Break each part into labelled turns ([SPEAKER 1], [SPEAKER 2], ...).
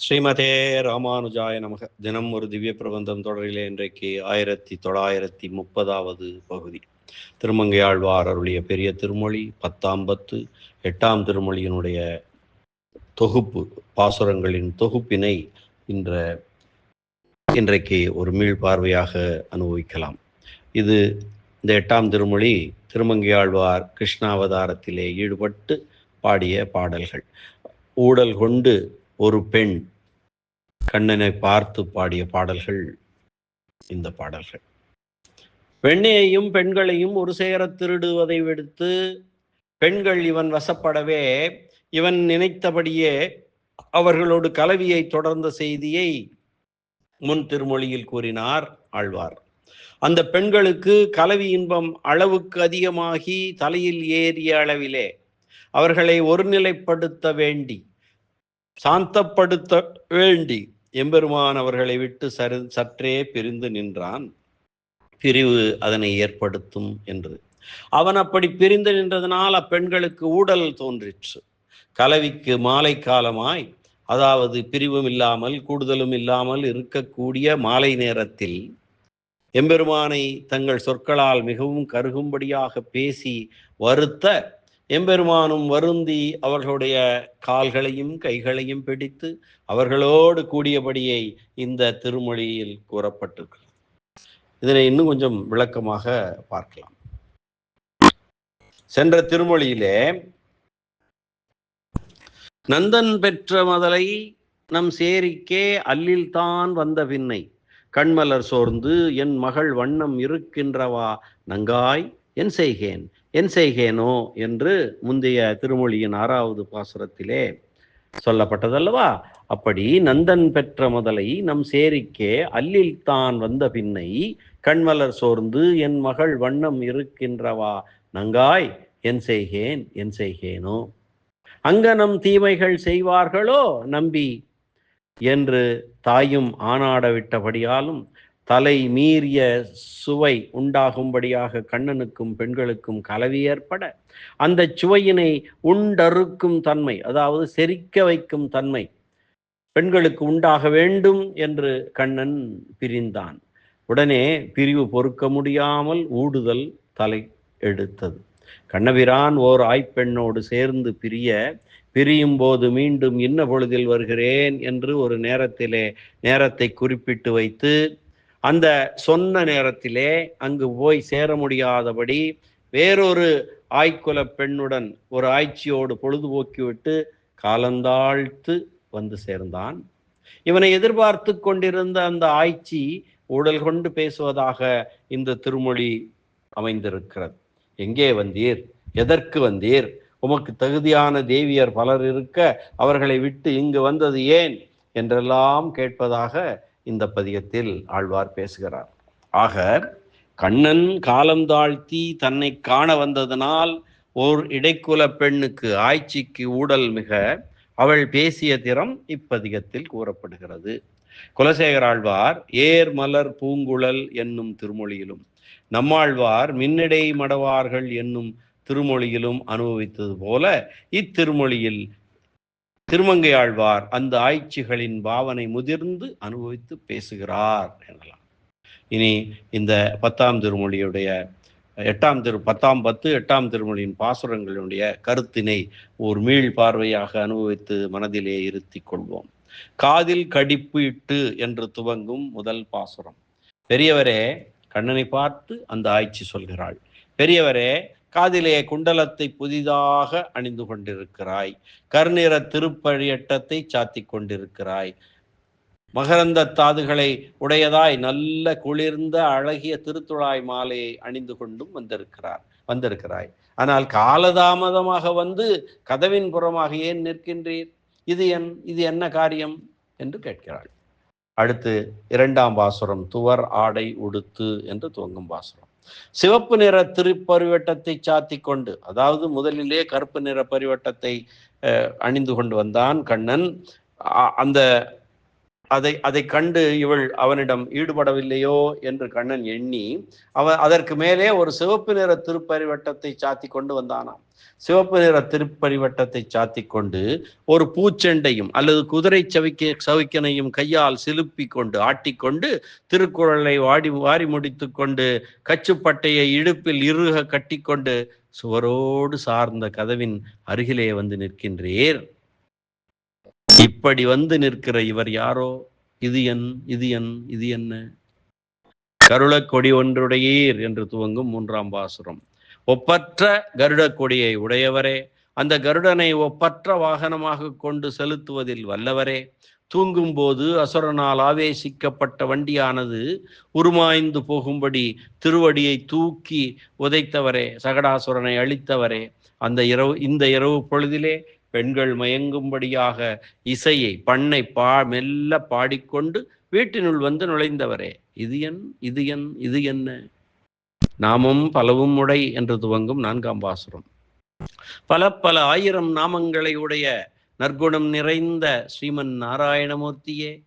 [SPEAKER 1] ஸ்ரீமதே ராமானுஜாய நமக. தினம் ஒரு திவ்ய பிரபந்தம் தொடரிலே இன்றைக்கு ஆயிரத்தி தொள்ளாயிரத்தி முப்பதாவது பகுதி. திருமங்கையாழ்வார் அருளிய பெரிய திருமொழி பத்தாம் பத்து எட்டாம் திருமொழியினுடைய தொகுப்பு பாசுரங்களின் தொகுப்பினை இன்ற இன்றைக்கு ஒரு மீள் பார்வையாக அனுபவிக்கலாம். இது இந்த எட்டாம் திருமொழி திருமங்கையாழ்வார் கிருஷ்ணாவதாரத்திலே ஈடுபட்டு பாடிய பாடல்கள். ஊடல் கொண்டு ஒரு பெண் கண்ணனை பார்த்து பாடிய பாடல்கள் இந்த பாடல்கள். பெண்ணையையும் பெண்களையும் ஒரு சேர திருடுவதை விடுத்து பெண்கள் இவன் வசப்படவே இவன் நினைத்தபடியே அவர்களோடு கலவியை தொடர்ந்த செய்தியை முன் திருமொழியில் கூறினார் ஆழ்வார். அந்த பெண்களுக்கு கலவி இன்பம் அளவுக்கு அதிகமாகி தலையில் ஏறிய அளவிலே அவர்களை ஒருநிலைப்படுத்த வேண்டி சாந்தப்படுத்த வேண்டி எம்பெருமான் அவர்களை விட்டு சரு சற்றே பிரிந்து நின்றான். பிரிவு அதனை ஏற்படுத்தும் என்று அவன் அப்படி பிரிந்து நின்றதனால் அப்பெண்களுக்கு ஊடல் தோன்றிற்று. கலவிக்கு மாலை காலமாய் அதாவது பிரிவும் இல்லாமல் கூடுதலும் இல்லாமல் இருக்கக்கூடிய மாலை நேரத்தில் எம்பெருமானை தங்கள் சொற்களால் மிகவும் கருகும்படியாக பேசி வருத்த எம்பெருமானும் வருந்தி அவர்களுடைய கால்களையும் கைகளையும் பிடித்து அவர்களோடு கூடியபடியை இந்த திருமொழியில் கூறப்பட்டிருக்கிறது. இதனை இன்னும் கொஞ்சம் விளக்கமாக பார்க்கலாம். சென்ற திருமொழியிலே நந்தன் பெற்ற மதலை நம் சேரிக்கே அல்லில்தான் வந்த பின்னை கண்மலர் சோர்ந்து என் மகள் வண்ணம் இருக்கின்றவா நங்காய் என் செய்கேன் என் செய்கேனோ என்று முந்தைய திருமொழியின் ஆறாவது பாசுரத்திலே சொல்லப்பட்டதல்லவா? அப்படி நந்தன் பெற்ற முதலை நம் சேரிக்கே அல்லில் தான் வந்த பின்னை கண்மலர் சோர்ந்து என் மகள் வண்ணம் இருக்கின்றவா? நங்காய் என் செய்கேன் என் செய்கேனோ? அங்கனம் தீமைகள் செய்வார்களோ நம்பி? என்று தாயும் ஆனாட விட்டபடியாலும் தலை மீறிய சுவை உண்டாகும்படியாக கண்ணனுக்கும் பெண்களுக்கும் கலவி ஏற்பட அந்த சுவையினை உண்டறுக்கும் தன்மை அதாவது செரிக்க வைக்கும் தன்மை பெண்களுக்கு உண்டாக வேண்டும் என்று கண்ணன் பிரிந்தான். உடனே பிரிவு பொறுக்க முடியாமல் ஊடுதல் தலை எடுத்தது. கண்ணபிரான் ஓர் ஆய்ப்பெண்ணோடு சேர்ந்து பிரிய பிரியும் போது மீண்டும் இன்ன பொழுதில் வருகிறேன் என்று ஒரு நேரத்திலே நேரத்தை குறிப்பிட்டு வைத்து அந்த சொன்ன நேரத்திலே அங்கு போய் சேர முடியாதபடி வேறொரு ஆய்க்குல பெண்ணுடன் ஒரு ஆய்ச்சியோடு பொழுதுபோக்கிவிட்டு காலந்தாழ்த்து வந்து சேர்ந்தான். இவனை எதிர்பார்த்து கொண்டிருந்த அந்த ஆய்ச்சி உடல் கொண்டு பேசுவதாக இந்த திருமொழி அமைந்திருக்கிறது. எங்கே வந்தீர்? எதற்கு வந்தீர்? உமக்கு தகுதியான தேவியர் பலர் இருக்க அவர்களை விட்டு இங்கு வந்தது ஏன்? என்றெல்லாம் கேட்பதாக இந்த பதிகத்தில் ஆழ்வார் பேசுகிறார். ஆக கண்ணன் காலம் தாழ்த்தி தன்னை காண வந்ததனால் ஓர் இடைக்குல பெண்ணுக்கு ஆய்ச்சிக்கு ஊடல் மிக அவள் பேசிய திறம் இப்பதிகத்தில் கூறப்படுகிறது. குலசேகராழ்வார் ஏர் மலர் பூங்குழல் என்னும் திருமொழியிலும் நம்மாழ்வார் மின்னடை மடவார்கள் என்னும் திருமொழியிலும் அனுபவித்தது போல இத்திருமொழியில் திருமங்கை ஆழ்வார் அந்த ஆய்ச்சிகளின் பாவனை முதிர்ந்து அனுபவித்து பேசுகிறார் எனலாம். இனி இந்த பத்தாம் திருமொழியுடைய எட்டாம் திரு பத்தாம் பத்து எட்டாம் திருமொழியின் பாசுரங்களுடைய கருத்தினை ஒரு மீள் பார்வையாக அனுபவித்து மனதிலே இருத்தி கொள்வோம். காதில் கடிப்பு இட்டு என்று துவங்கும் முதல் பாசுரம். பெரியவரே கண்ணனை பார்த்து அந்த ஆய்ச்சி சொல்கிறாள். பெரியவரே காதிலே குண்டலத்தை புதிதாக அணிந்து கொண்டிருக்கிறாய். கருநிற திருப்பழியட்டத்தை சாத்தி கொண்டிருக்கிறாய். மகரந்த தாதுகளை உடையதாய் நல்ல குளிர்ந்த அழகிய திருத்துழாய் மாலையை அணிந்து கொண்டும் வந்திருக்கிறார் வந்திருக்கிறாய். ஆனால் காலதாமதமாக வந்து கதவின் புறமாக ஏன் நிற்கின்றீர்? இது என் இது என்ன காரியம்? என்று கேட்கிறாள். அடுத்து இரண்டாம் பாசுரம் துவர் ஆடை உடுத்து என்று துவங்கும் பாசுரம். சிவப்பு நிற திருப்பரிவட்டத்தை சாத்தி கொண்டு அதாவது முதலிலே கருப்பு நிற பரிவட்டத்தை அணிந்து கொண்டு வந்தான் கண்ணன். அந்த அதை அதை கண்டு இவள் அவனிடம் ஈடுபடவில்லையோ என்று கண்ணன் எண்ணி அவன் அதற்கு மேலே ஒரு சிவப்பு நிற திருப்பரிவட்டத்தை சாத்தி கொண்டு வந்தானாம். சிவப்பு நிற திருப்பரிவட்டத்தை சாத்தி கொண்டு ஒரு பூச்செண்டையும் அல்லது குதிரை சவிக்க சவிக்கனையும் கையால் சிலுப்பி கொண்டு ஆட்டிக்கொண்டு திருக்குறளை வாடி வாரி முடித்து கொண்டு கச்சுப்பட்டையை இடுப்பில் இறுக கட்டிக்கொண்டு சுவரோடு சார்ந்த கதவின் அருகிலே வந்து நிற்கின்றேன் இப்படி வந்து நிற்கிற இவர் யாரோ? இது என் இது என் இது என்ன? கருளக்கொடி ஒன்றுடையீர் என்று துவங்கும் மூன்றாம் பாசுரம். ஒப்பற்ற கருடக்கொடியை உடையவரே அந்த கருடனை ஒப்பற்ற வாகனமாக கொண்டு செலுத்துவதில் வல்லவரே. தூங்கும்போது அசுரனால் ஆவேசிக்கப்பட்ட வண்டியானது உருமாய்ந்து போகும்படி திருவடியை தூக்கி உதைத்தவரே சகடாசுரனை அழித்தவரே. அந்த இரவு இந்த இரவு பொழுதிலே பெண்கள் மயங்கும்படியாக இசையை பண்ணை பா மெல்ல பாடிக்கொண்டு வீட்டினுள் வந்து நுழைந்தவரே. இது என் இது என் இது என்ன? நாமும் பலவும் உடை என்று துவங்கும் நான்காம் பாசுரம். பல பல ஆயிரம் நாமங்களை உடைய நற்குணம் நிறைந்த ஸ்ரீமன் நாராயணமூர்த்தியே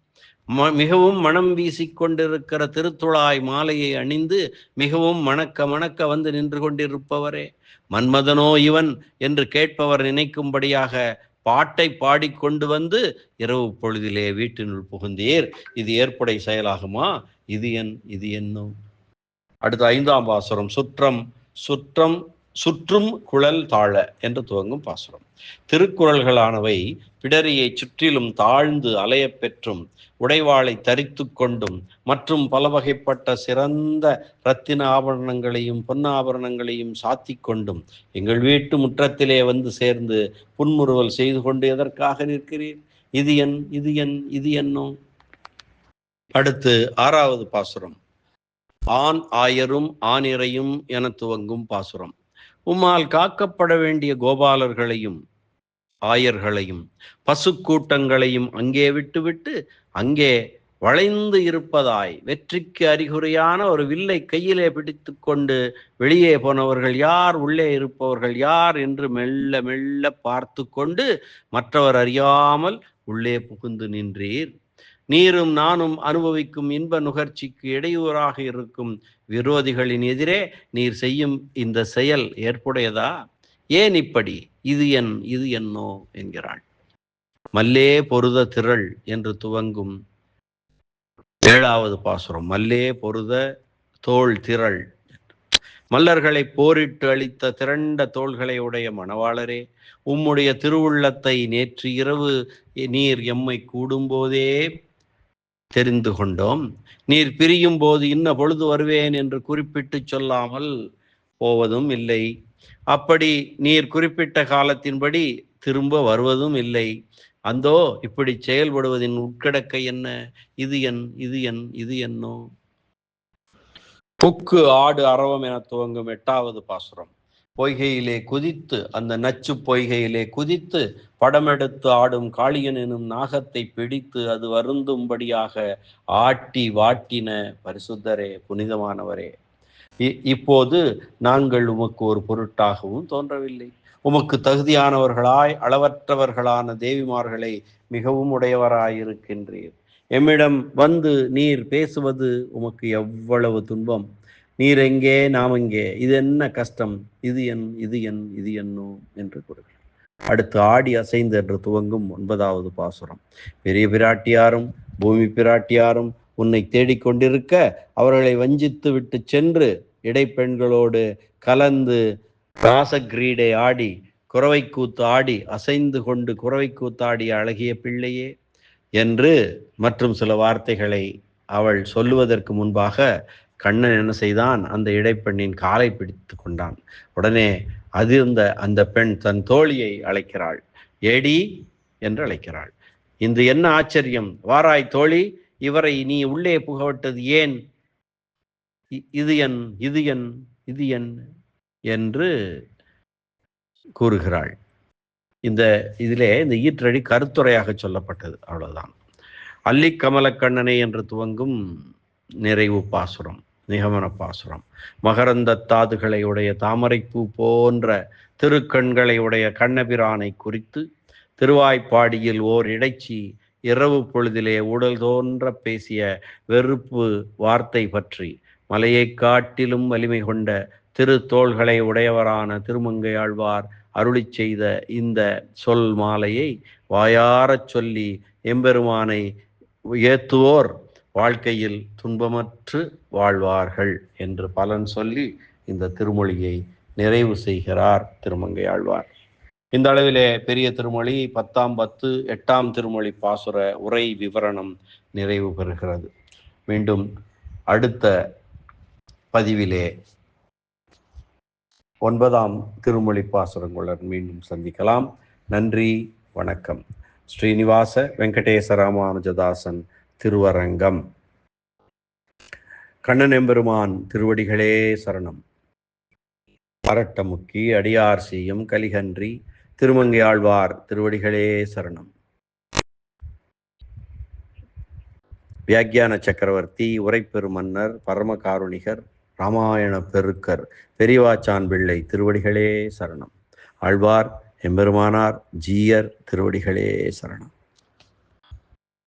[SPEAKER 1] ம- மிகவும் மனம் வீசிக்கொண்டிருக்கிற திருத்துழாய் மாலையை அணிந்து மிகவும் மணக்க மணக்க வந்து நின்று கொண்டிருப்பவரே. மன்மதனோ இவன் என்று கேட்பவர் நினைக்கும்படியாக பாட்டை பாடிக்கொண்டு வந்து இரவு பொழுதிலே வீட்டினுள் புகுந்தீர். இது ஏற்புடை செயலாகுமா? இது என் இது என்னோ அடுத்த ஐந்தாம் பாசுரம் சுற்றம். சுற்றம் சுற்றும் குழல் தாழ என்று துவங்கும் பாசுரம். திருக்குறள்களானவை பிடரியை சுற்றிலும் தாழ்ந்து அலையப் பெற்றும் உடைவாளை தரித்து கொண்டும் மற்றும் பல வகைப்பட்ட சிறந்த இரத்தின ஆபரணங்களையும் பொன்னாபரணங்களையும் சாத்தி கொண்டும் எங்கள் வீட்டு முற்றத்திலே வந்து சேர்ந்து புன்முறுவல் செய்து கொண்டு எதற்காக நிற்கிறீர்? இது என் இது என் இது என்னோ அடுத்து ஆறாவது பாசுரம். ஆண் ஆயரும் ஆனிரையும் என துவங்கும் பாசுரம். உம்மால் காக்கப்பட வேண்டிய கோபாலர்களையும் ஆயர்களையும் பசுக்கூட்டங்களையும் அங்கே விட்டுவிட்டு அங்கே வளைந்து இருப்பதாய் வெற்றிக்கு அறிகுறியான ஒரு வில்லை கையிலே பிடித்து கொண்டு வெளியே போனவர்கள் யார் உள்ளே இருப்பவர்கள் யார் என்று மெல்ல மெல்ல பார்த்து கொண்டு மற்றவர் அறியாமல் உள்ளே புகுந்து நின்றீர். நீரும் நானும் அனுபவிக்கும் இன்ப நுகர்ச்சிக்கு இடையூறாக இருக்கும் விரோதிகளின் எதிரே நீர் செய்யும் இந்த செயல் ஏற்புடையதா? ஏன் இப்படி? இது என் இது என்னோ? என்கிறாள். மல்லே பொருத திரள் என்று துவங்கும் ஏழாவது பாசுரம். மல்லே பொருத தோல் திரள். மல்லர்களை போரிட்டு அளித்த திரண்ட தோள்களை உடைய மணவாளரே உம்முடைய திருவுள்ளத்தை நேற்று இரவு நீர் எம்மை கூடும்போதே தெரிந்து கொண்டோம். நீர் பிரியும் போது இன்ன பொழுது வருவேன் என்று குறிப்பிட்டு சொல்லாமல் போவதும் இல்லை. அப்படி நீர் குறிப்பிட்ட காலத்தின்படி திரும்ப வருவதும் இல்லை. அந்தோ இப்படி செயல்படுவதின் உட்கிடக்கை என்ன? இது என் இது என் இது என்னோ? புக்கு ஆடு அரவம் என துவங்கும் எட்டாவது பாசுரம். பொய்கையிலே குதித்து அந்த நச்சு பொய்கையிலே குதித்து படமெடுத்து ஆடும் காளியன் எனும் நாகத்தை பிடித்து அது வருந்தும்படியாக ஆட்டி வாட்டின பரிசுத்தரே புனிதமானவரே. இ- இப்போது நாங்கள் உமக்கு ஒரு பொருட்டாகவும் தோன்றவில்லை. உமக்கு தகுதியானவர்களாய் அளவற்றவர்களான தேவிமார்களை மிகவும் உடையவராயிருக்கின்றீர். எம்மிடம் வந்து நீர் பேசுவது உமக்கு எவ்வளவு துன்பம். நீர் எங்கே நாம் எங்கே? இது என்ன கஷ்டம்? இது என் இது என் இது என்னோ? என்று கூறுகிறார். அடுத்து ஆடி அசைந்து என்று துவங்கும் ஒன்பதாவது பாசுரம். பெரிய பிராட்டியாரும் பூமி பிராட்டியாரும் உன்னை தேடிக்கொண்டிருக்க அவர்களை வஞ்சித்து விட்டு சென்று இடைப்பெண்களோடு கலந்து ராசக்கிரீடை ஆடி குறவை கூத்து ஆடி அசைந்து கொண்டு குறவை கூத்தாடிய அழகிய பிள்ளையே என்று மற்றும் சில வார்த்தைகளை அவள் சொல்லுவதற்கு முன்பாக கண்ணன் என்ன செய்தான்? அந்த இடைப்பெண்ணின் காலை பிடித்து கொண்டான். உடனே அதிர்ந்த அந்த பெண் தன் தோழியை அழைக்கிறாள். ஏடி? என்று அழைக்கிறாள். இன்று என்ன ஆச்சரியம்? வாராய் தோழி இவரை நீ உள்ளே புகவிட்டது ஏன்? இ- இது என் இது என் இது என் என்று கூறுகிறாள். இந்த இதிலே இந்த ஈற்றடி கருத்துரையாக சொல்லப்பட்டது. அவ்வளவுதான். அல்லி கமலக்கண்ணனை என்று துவங்கும் நிறைவு பாசுரம். நிகமன பாசுரம் மகரந்த தாதுகளை உடைய தாமரைப்பூ போன்ற திருக்கண்களை உடைய கண்ணபிரானை குறித்து திருவாய்ப்பாடியில் ஓர் இடைச்சி இரவு பொழுதிலே உடல் தோன்ற பேசிய வெறுப்பு வார்த்தை பற்றி மலையைக் காட்டிலும் வலிமை கொண்ட திருத்தோள்களை உடையவரான திருமங்கையாழ்வார் அருளிச் செய்த இந்த சொல் மாலையை வாயாரச் சொல்லி எம்பெருமானை ஏத்துவோர். வாழ்க்கையில் துன்பமற்று வாழ்வார்கள் என்று பலன் சொல்லி இந்த திருமொழியை நிறைவு செய்கிறார் திருமங்கையாழ்வார். இந்த அளவிலே பெரிய திருமொழி பத்தாம் பத்து எட்டாம் திருமொழி பாசுர உரை விவரணம் நிறைவு பெறுகிறது. மீண்டும் அடுத்த பதிவிலே ஒன்பதாம் திருமொழி பாசுரங்களுடன் மீண்டும் சந்திக்கலாம். நன்றி வணக்கம். ஸ்ரீனிவாச வெங்கடேச ராமானுஜதாசன் திருவரங்கம். கண்ணன் எம்பெருமான் திருவடிகளே சரணம். பரட்டமுக்கி அடியார் செய்யும் கலிகன்றி திருமங்கையாழ்வார் திருவடிகளே சரணம். வியாக்கியான சக்கரவர்த்தி உரைப்பெரு மன்னர் பரம காருணிகர் ராமாயண பெருக்கர் பெரியவாச்சான் பிள்ளை திருவடிகளே சரணம். ஆழ்வார் எம்பெருமானார் ஜீயர் திருவடிகளே சரணம்.